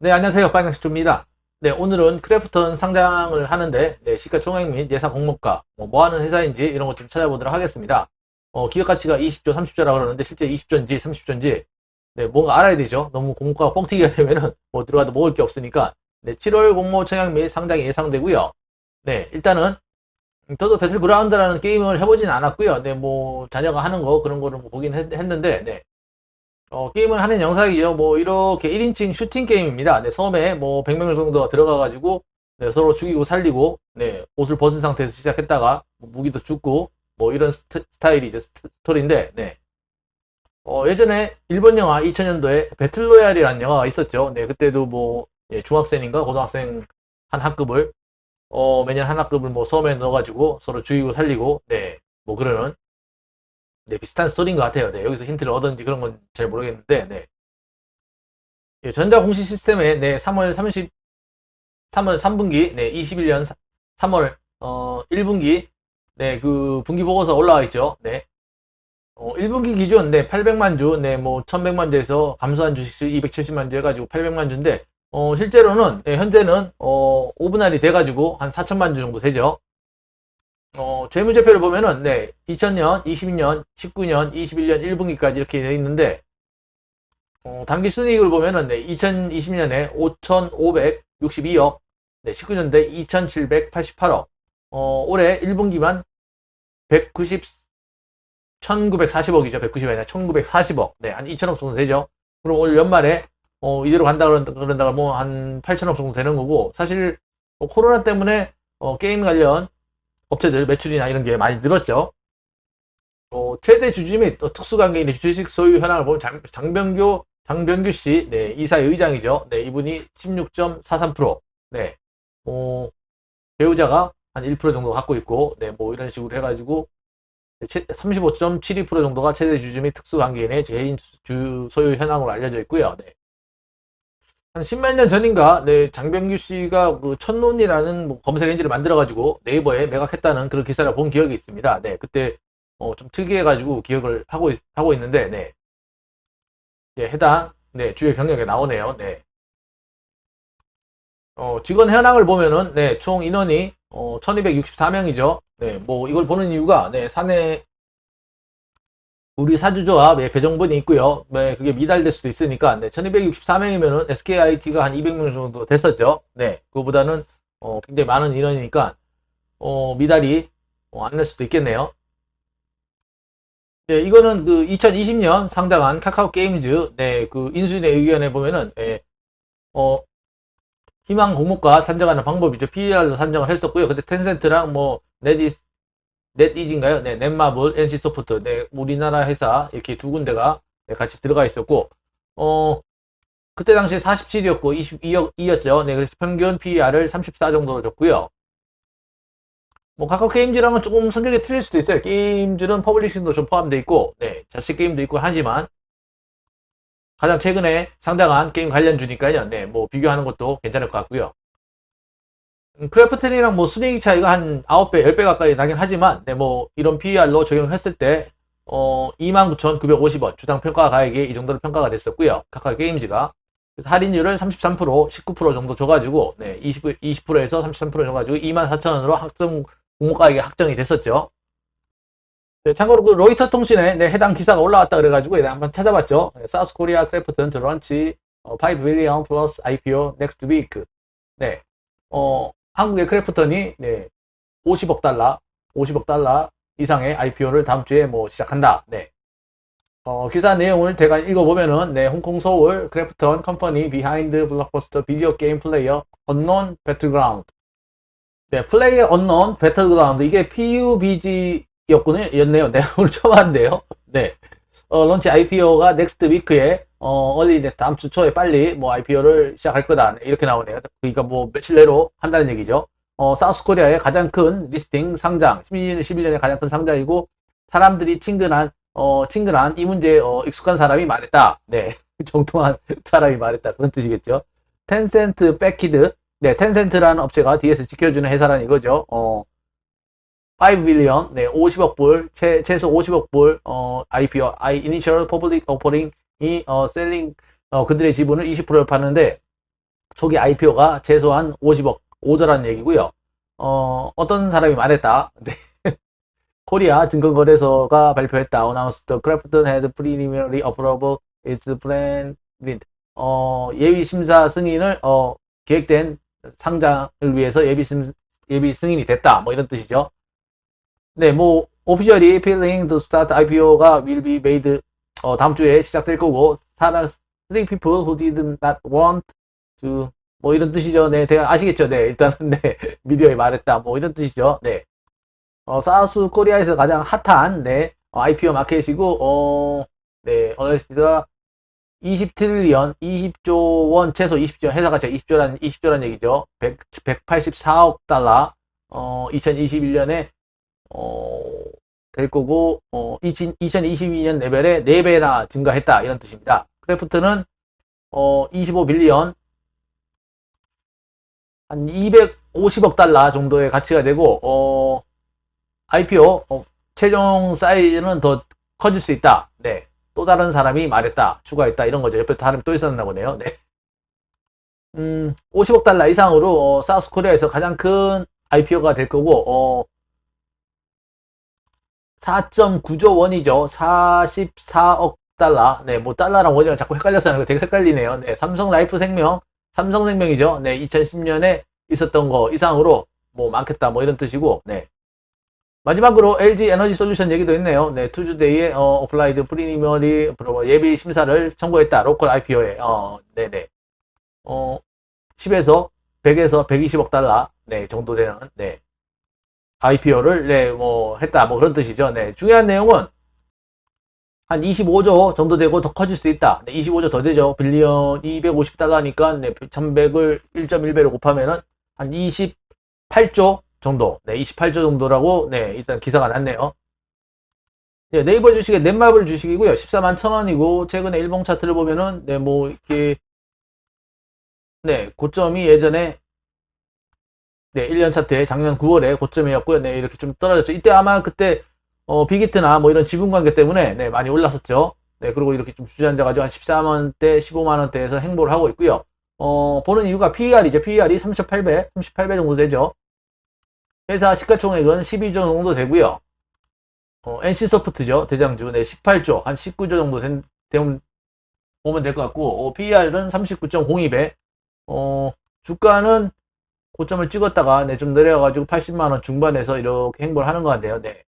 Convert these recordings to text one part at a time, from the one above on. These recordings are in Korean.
네, 안녕하세요. 빨강식조입니다. 네, 오늘은 크래프톤 상장을 하는데, 네, 시가총액 및 예상 공모가, 뭐, 뭐 하는 회사인지 이런 것 좀 찾아보도록 하겠습니다. 어, 기업 가치가 20조, 30조라고 그러는데, 실제 20조인지 30조인지, 네, 뭔가 알아야 되죠. 너무 공모가가 뻥튀기가 되면은, 뭐, 들어가도 먹을 게 없으니까, 네, 7월 공모 청약 및 상장이 예상되고요 네, 일단은, 저도 배틀그라운드라는 게임을 해보진 않았고요 네, 뭐, 자녀가 하는 거, 그런 거를 뭐 보긴 했, 했는데, 네, 어, 게임을 하는 영상이죠. 뭐, 이렇게 1인칭 슈팅 게임입니다. 네, 섬에 뭐, 100명 정도가 들어가가지고, 네, 서로 죽이고 살리고, 네, 옷을 벗은 상태에서 시작했다가, 뭐 무기도 죽고, 뭐, 이런 스트, 스타일이죠. 스토리인데, 네. 어, 예전에 일본 영화 2000년도에 배틀로얄이라는 영화가 있었죠. 네, 그때도 뭐, 예, 중학생인가 고등학생 한 학급을, 어, 매년 한 학급을 뭐 섬에 넣어가지고 서로 죽이고 살리고, 네, 뭐 그러는, 네, 비슷한 스토리인 것 같아요. 네, 여기서 힌트를 얻었는지 그런 건 잘 모르겠는데, 네. 예, 전자 공시 시스템에, 네, 3월 30, 3월 3분기, 네, 21년 3 월, 어, 1분기, 네, 그, 분기 보고서 올라와 있죠. 네. 어, 1분기 기준, 네, 800만 주, 네, 뭐, 1100만 주에서 감소한 주식수 270만 주 해가지고 800만 주인데, 어, 실제로는, 네, 현재는, 어, 5분할이 돼가지고 한 4천만 주 정도 되죠. 어, 재무제표를 보면은, 네, 2000년, 22년, 19년, 21년 1분기까지 이렇게 되어 있는데, 어, 단기 순이익을 보면은, 네, 2020년에 5,562억, 네, 19년대 2,788억, 어, 올해 1분기만 190, 1940억이죠. 190이 아니라 1940억. 네, 한 2천억 정도 되죠. 그럼 올 연말에, 어, 이대로 간다 그런다, 그런다가 뭐 한 8천억 정도 되는 거고, 사실, 뭐 코로나 때문에, 어, 게임 관련 업체들 매출이나 이런 게 많이 늘었죠. 어, 최대 주주 및 특수관계인의 주식 소유 현황을 보면 장, 장병규, 장병규 씨, 네, 이사의 의장이죠. 네, 이분이 16.43%. 네, 어, 배우자가 한 1% 정도 갖고 있고, 네, 뭐 이런 식으로 해가지고, 35.72% 정도가 최대 주주 및 특수관계인의 개인 주 소유 현황으로 알려져 있고요. 네. 한 십몇 년 전인가, 네, 장병규 씨가 그 첫눈이라는 뭐 검색 엔진을 만들어가지고 네이버에 매각했다는 그런 기사를 본 기억이 있습니다. 네, 그때 어, 좀 특이해가지고 기억을 하고 있, 하고 있는데, 네, 예, 해당 네 주요 경력에 나오네요. 네, 어, 직원 현황을 보면은 네, 총 인원이 어, 1264명이죠. 네, 뭐 이걸 보는 이유가 네, 사내 우리 사주조합 예, 배정본이 있고요. 네, 그게 미달될 수도 있으니까 네, 1264명이면은 SKIT가 한 200명 정도 됐었죠. 네, 그거보다는 어, 굉장히 많은 인원이니까 어, 미달이 어, 안날 수도 있겠네요. 네, 이거는 그 2020년 상장한 카카오 게임즈 네, 그 인수인의 의견에 보면은 예, 어, 희망 공모가 산정하는 방법이죠. PER로 산정을 했었고요. 근데 텐센트랑 뭐 넷이스 넷이즈인가요? 네, 넷마블, NC소프트, 네, 우리나라 회사 이렇게 두 군데가 네, 같이 들어가 있었고, 어, 그때 당시에 47이었고 22억이었죠. 네, 그래서 평균 PER을 34 정도로 줬고요. 뭐 카카오 게임즈랑은 조금 성격이 틀릴 수도 있어요. 게임즈는 퍼블리싱도 좀 포함되어 있고, 네, 자식 게임도 있고 하지만 가장 최근에 상장한 게임 관련주니까요. 네, 뭐 비교하는 것도 괜찮을 것 같고요. 음, 크래프트이랑 뭐 순이익 차이가 한 9배, 10배 가까이 나긴 하지만, 네, 뭐 이런 PER로 적용했을 때, 어, 29,950원 주당 평가 가액이 이 정도로 평가가 됐었고요. 카카오 게임즈가. 할인율을 33%, 19% 정도 줘가지고, 네, 20, 20%에서 33% 줘가지고 24,000원으로 학점 공모 가액이 확정이 됐었죠. 네, 참고로 그 로이터 통신에 네, 해당 기사가 올라왔다 그래가지고 네, 한번 찾아봤죠. 네, 사우스 코리아 크래프튼 to launch 5 billion plus IPO next week. 네, 어, 한국의 크래프턴이 네, 50억 달러, 50억 달러 이상의 IPO를 다음 주에 뭐 시작한다. 네. 어, 기사 내용을 제가 읽어보면은, 네, 홍콩 서울 크래프턴 컴퍼니 비하인드 블록버스터 비디오 게임 플레이어 언론 배틀그라운드. 네, 플레이어 언론 배틀그라운드. 이게 PUBG 였군요. 였네요. 네, 오늘 처음 하는데요. 네. 어, 런치 IPO가 넥스트 위크에, 어, 얼리 네, 다음 주 초에 빨리 뭐 IPO를 시작할 거다. 네, 이렇게 나오네요. 그러니까 뭐 며칠 내로 한다는 얘기죠. 어, 사우스 코리아의 가장 큰 리스팅 상장, 11년, 11년의 가장 큰 상장이고, 사람들이 친근한, 어, 친근한 이 문제에, 어, 익숙한 사람이 말했다. 네. 정통한 사람이 말했다. 그런 뜻이겠죠. 텐센트 백키드. 네, 텐센트라는 업체가 뒤에서 지켜주는 회사라는 이거죠. 어, 5 빌리언, 네, 50억 불, 최, 최소 50억 불, 어, IPO, I, Initial Public Offering이, 어, 셀링, 어, 그들의 지분을 20%를 파는데, 초기 IPO가 최소한 50억 오저라는 얘기고요. 어, 어떤 사람이 말했다. 네. 코리아 증권거래소가 발표했다. announced Crafton had preliminary approval its plan 어, 예비 심사 승인을 어, 계획된 상장을 위해서 예비 심 예비 승인이 됐다. 뭐 이런 뜻이죠. 네, 뭐 officially planning to start IPO가 will be made 어, 다음 주에 시작될 거고 사람 three people who did not want to 뭐 이런 뜻이죠. 네, 대략 아시겠죠. 네, 일단은 네 미디어에 말했다. 뭐 이런 뜻이죠. 네. 어, 사우스 코리아에서 가장 핫한 네 어, IPO 마켓이고 어, 네, 어널리스트가 20트릴리언, 20조 원, 최소 20조, 회사 가치가 20조란, 20조란 얘기죠. 100, 184억 달러, 어, 2021년에, 어, 될 거고, 어, 20, 2022년 레벨에 4배나 증가했다. 이런 뜻입니다. 크래프트는, 어, 25빌리언, 한 250억 달러 정도의 가치가 되고, 어, IPO, 어, 최종 사이즈는 더 커질 수 있다. 네. 또 다른 사람이 말했다, 추가했다, 이런 거죠. 옆에 사람이 또 있었나 보네요. 네. 음, 50억 달러 이상으로, 어, 사우스 코리아에서 가장 큰 IPO가 될 거고, 어, 4.9조 원이죠. 44억 달러. 네, 뭐, 달러랑 원이랑 자꾸 헷갈려서 하는 거 되게 헷갈리네요. 네, 삼성 라이프 생명, 삼성 생명이죠. 네, 2010년에 있었던 거 이상으로, 뭐, 많겠다, 뭐, 이런 뜻이고, 네. 마지막으로 LG 에너지 솔루션 얘기도 있네요. 네, 투즈데이에 어, 어플라이드 프리미어리 예비 심사를 청구했다. 로컬 IPO에 어, 네 네. 어, 10에서 100에서 120억 달러 네 정도 되는 네 IPO를 네 뭐 했다. 뭐 그런 뜻이죠. 네, 중요한 내용은 한 25조 정도 되고 더 커질 수 있다. 네, 25조 더 되죠. 빌리언 250달러니까 네, 1100을 1.1배로 곱하면은 한 28조 정도, 네, 28조 정도라고, 네, 일단 기사가 났네요. 네, 네이버 주식의 넷마블 주식이고요. 14만 천 원이고, 최근에 일봉 차트를 보면은, 네, 뭐, 이렇게, 네, 고점이 예전에, 네, 1년 차트에 작년 9월에 고점이었고요. 네, 이렇게 좀 떨어졌죠. 이때 아마 그때, 어, 빅히트나 뭐 이런 지분 관계 때문에, 네, 많이 올랐었죠. 네, 그리고 이렇게 좀 주저앉아 가지고 한 13만원대, 15만 원대에서 행보를 하고 있고요. 어, 보는 이유가 PER이죠. PER이 38배, 38배 정도 되죠. 회사 시가총액은 12조 정도 되고요. 어, NC소프트죠. 대장주. 네, 18조, 한 19조 정도 된, 되면, 보면 될 것 같고, 어, PER은 39.02배. 어, 주가는 고점을 찍었다가, 네, 좀 내려가지고 80만원 중반에서 이렇게 행보를 하는 것 같네요. 네.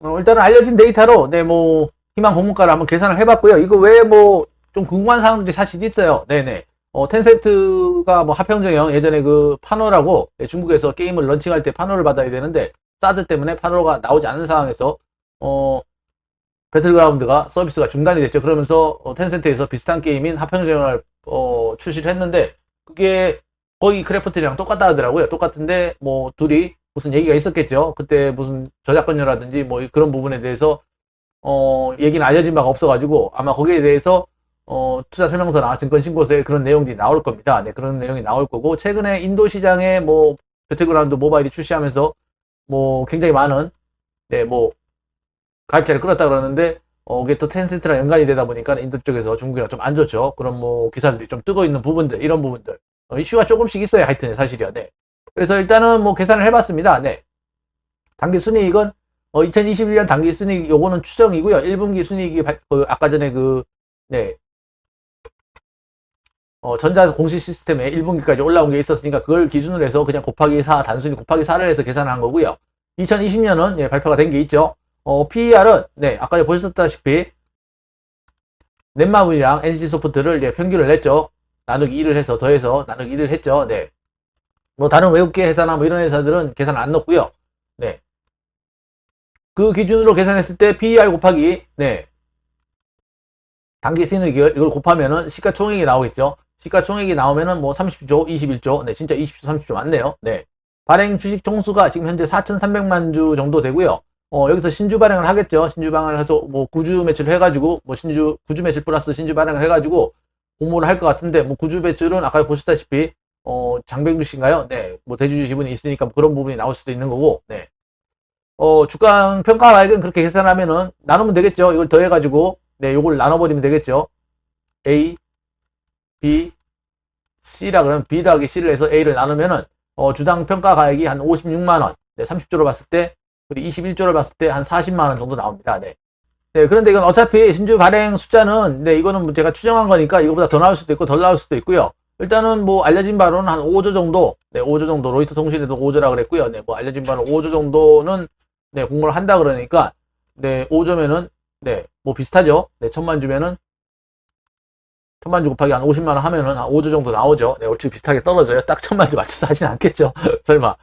어, 일단은 알려진 데이터로, 네, 뭐, 희망 공모가를 한번 계산을 해봤고요. 이거 외에 뭐, 좀 궁금한 사항들이 사실 있어요. 네네. 어, 텐센트가 뭐 하평정형 예전에 그 파노라고 예, 중국에서 게임을 런칭할 때 파노를 받아야 되는데 사드 때문에 파노가 나오지 않은 상황에서 어, 배틀그라운드가 서비스가 중단이 됐죠. 그러면서 어, 텐센트에서 비슷한 게임인 하평정형을 어, 출시를 했는데 그게 거의 크래프트랑 똑같다 하더라고요. 똑같은데 뭐 둘이 무슨 얘기가 있었겠죠. 그때 무슨 저작권료라든지 뭐 그런 부분에 대해서 어, 얘기는 알려진 바가 없어가지고 아마 거기에 대해서 어, 투자 설명서나 증권 신고서에 그런 내용들이 나올 겁니다. 네, 그런 내용이 나올 거고 최근에 인도 시장에 뭐 배틀그라운드 모바일이 출시하면서 뭐 굉장히 많은 네, 뭐 가입자를 끌었다 그러는데 어, 이게 또 텐센트랑 연관이 되다 보니까 인도 쪽에서 중국이랑 좀 안 좋죠. 그런 뭐 기사들이 좀 뜨고 있는 부분들 이런 부분들 어, 이슈가 조금씩 있어요. 하여튼 사실이요. 네. 그래서 일단은 뭐 계산을 해봤습니다. 네. 단기 순이익은 어, 2021년 단기 순이익 요거는 추정이고요. 1분기 순이익이 발- 그 아까 전에 그 네, 어, 전자 공시 시스템에 1분기까지 올라온 게 있었으니까 그걸 기준으로 해서 그냥 곱하기 4, 단순히 곱하기 4를 해서 계산한 거고요. 2020년은 예, 발표가 된 게 있죠. 어, PER은 네, 아까 보셨다시피 넷마블이랑 NC소프트를 예, 평균을 냈죠. 나누기 1을 해서 더해서 나누기 1을 했죠. 네. 뭐 다른 외국계 회사나 뭐 이런 회사들은 계산 안 넣고요. 네. 그 기준으로 계산했을 때 PER 곱하기 네. 단기 수익 이걸 곱하면은 시가총액이 나오겠죠. 시가총액이 나오면은 뭐 30조, 21조, 네, 진짜 20조, 30조 맞네요. 네. 발행 주식 총수가 지금 현재 4,300만 주 정도 되고요. 어, 여기서 신주 발행을 하겠죠. 신주 발행을 해서 뭐 구주 매출 해가지고 뭐 신주, 구주 매출 플러스 신주 발행을 해가지고 공모를 할 것 같은데 뭐 구주 매출은 아까 보셨다시피 어, 장백주 씨인가요? 네. 뭐 대주주 지분이 있으니까 뭐 그런 부분이 나올 수도 있는 거고, 네. 어, 주가 평가액은 그렇게 계산하면은 나누면 되겠죠. 이걸 더해가지고, 네, 요걸 나눠버리면 되겠죠. A B, C라 그러면 B 더하기 C를 해서 A를 나누면은 어, 주당 평가 가액이 한 56만 원. 네, 30조로 봤을 때 그리고 21조를 봤을 때 한 40만 원 정도 나옵니다. 네. 네, 그런데 이건 어차피 신주 발행 숫자는 네, 이거는 뭐 제가 추정한 거니까 이거보다 더 나올 수도 있고 덜 나올 수도 있고요. 일단은 뭐 알려진 바로는 한 5조 정도, 네, 5조 정도 로이터 통신에도 5조라 그랬고요. 네, 뭐 알려진 바로는 5조 정도는 네, 공모를 한다 그러니까 네, 5조면은 네, 뭐 비슷하죠. 네, 천만 주면은 천만 주 곱하기 한 50만 원 하면은 한 5조 정도 나오죠. 네, 얼추 비슷하게 떨어져요. 딱 천만 주 맞춰서 하진 않겠죠. 설마.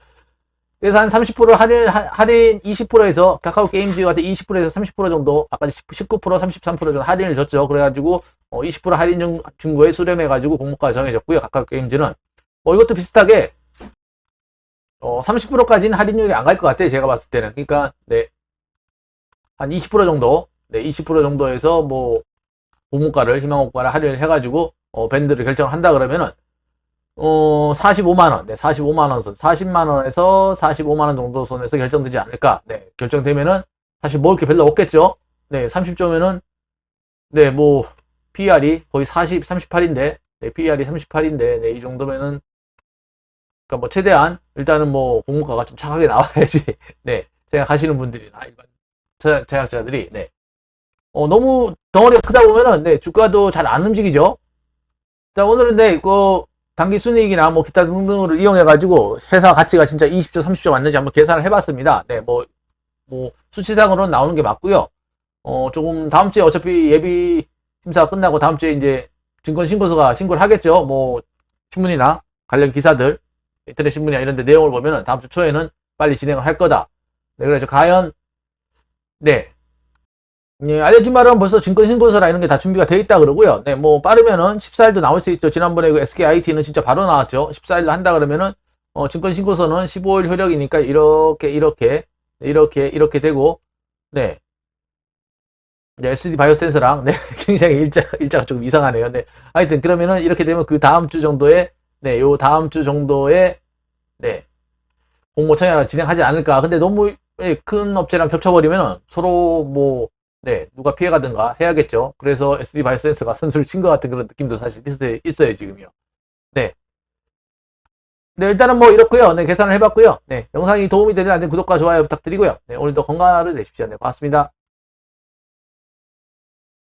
그래서 한 30% 할인, 하- 할인 20%에서 카카오 게임즈 같은 20%에서 30% 정도, 아까 19%, 33% 정도 할인을 줬죠. 그래가지고, 어, 20% 할인 중, 중고에 수렴해가지고 공모가 정해졌고요. 카카오 게임즈는. 어, 이것도 비슷하게, 어, 30%까지는 할인율이 안 갈 것 같아요. 제가 봤을 때는. 그러니까, 네. 한 20% 정도, 네, 20% 정도에서 뭐, 공모가를, 희망호가를 할인을 해가지고, 어, 밴드를 결정을 한다 그러면은, 어, 45만원, 네, 45만원 선, 40만원에서 45만원 정도 선에서 결정되지 않을까, 네, 결정되면은, 사실 먹을 게 별로 없겠죠? 네, 30조면은, 네, 뭐, PR이 거의 40, 38인데, 네, PR이 38인데, 네, 이 정도면은, 그니까 뭐, 최대한, 일단은 뭐, 공모가가 좀 착하게 나와야지, 네, 생각하시는 분들이나, 일반 제작- 제작자들이, 네. 어, 너무 덩어리가 크다 보면은, 네, 주가도 잘 안 움직이죠? 자, 오늘은 네, 그, 단기 순이익이나 뭐 기타 등등을 이용해 가지고 회사 가치가 진짜 20조, 30조 맞는지 한번 계산을 해봤습니다. 네, 뭐, 뭐, 수치상으로는 나오는 게 맞고요 어, 조금 다음 주에 어차피 예비 심사가 끝나고 다음 주에 이제 증권 신고서가 신고를 하겠죠. 뭐, 신문이나 관련 기사들, 인터넷 신문이나 이런 데 내용을 보면은 다음 주 초에는 빨리 진행을 할 거다. 네, 그래서 과연, 네. 예, 알려준 말은 벌써 증권신고서라 이런 게 다 준비가 돼 있다 그러고요. 네, 뭐 빠르면은 14일도 나올 수 있죠. 지난번에 그 SKIT는 진짜 바로 나왔죠. 14일도 한다 그러면은 어, 증권신고서는 15일 효력이니까 이렇게 이렇게 이렇게 이렇게 되고 네. 네, SD 바이오 센서랑 네, 굉장히 일자 일자가 조금 이상하네요. 네. 하여튼 그러면은 이렇게 되면 그 다음 주 정도에 네, 요 다음 주 정도에 네. 공모 청약을 진행하지 않을까. 근데 너무 예, 큰 업체랑 겹쳐버리면 서로 뭐 네, 누가 피해가든가 해야겠죠. 그래서 SD 바이오센스가 선수를 친 것 같은 그런 느낌도 사실 있어요, 지금요. 네. 네, 일단은 뭐 이렇고요. 네, 계산을 해봤고요. 네, 영상이 도움이 되든 안 되든 구독과 좋아요 부탁드리고요. 네, 오늘도 건강하루 되십시오. 네, 고맙습니다.